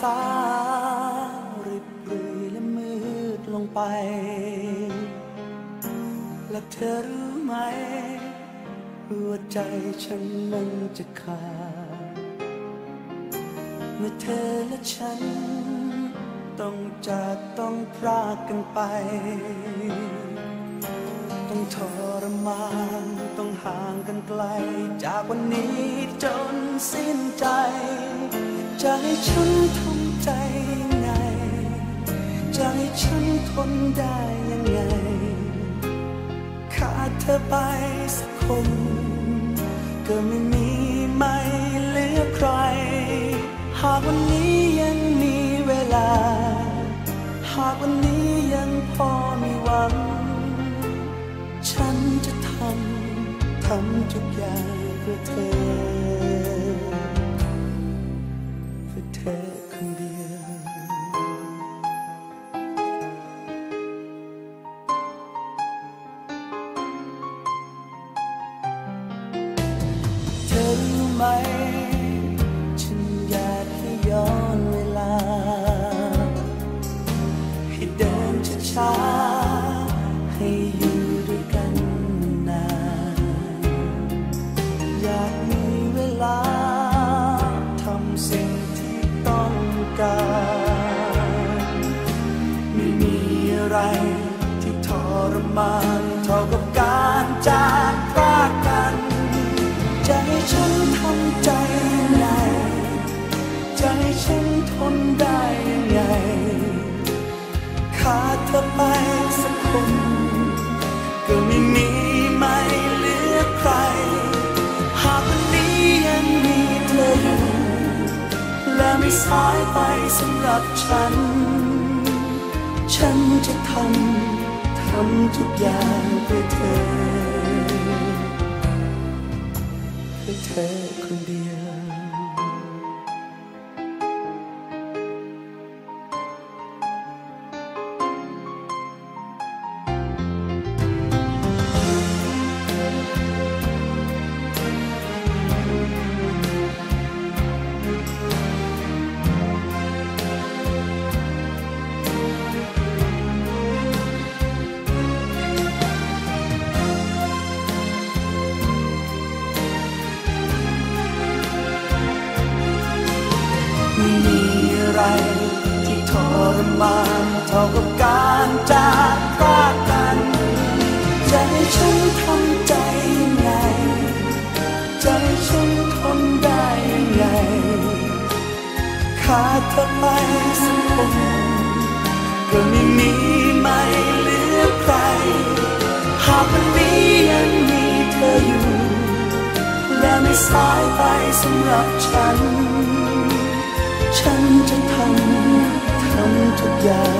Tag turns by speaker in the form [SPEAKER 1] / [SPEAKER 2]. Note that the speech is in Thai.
[SPEAKER 1] ฟ้าริบรีและมืดลงไป และเธอรู้ไหมหัวใจฉันมันจะขาดเมื่อเธอและฉัน ต้องจากต้องพรากกันไป ต้องทรมานต้องห่างกันไกล จากวันนี้จนสิ้นใจ จะให้ฉันทำใจยังไง จะให้ฉันทนได้ยังไง ขาดเธอไปสักคน ก็ไม่มีไม่เหลือใคร หากวันนี้ยังมีเวลา หากวันนี้ยังพอมีหวัง ฉันจะทำ ทำทุกอย่างเพื่อเธอ ไหม ทนได้ยังไง ขาดเธอไปสักคน ก็ไม่มีไม่เหลือใคร หากวันนี้ยังมีเธออยู่และไม่สายไปสำหรับฉัน ฉันจะทำ ทำทุกอย่างเพื่อเธอ เพื่อเธอคนเดียว รมานเท่ากับการจากพรากกันจะให้ฉันทำใจไงจะให้ฉันทนได้ยังไงขาดเธอไปสักคนก็ไม่มีไม่เหลือใคร หากวันนี้ยังมีเธออยู่ และไม่สายไปสำหรับฉัน ฉันจะทำ ทำทุกอย่าง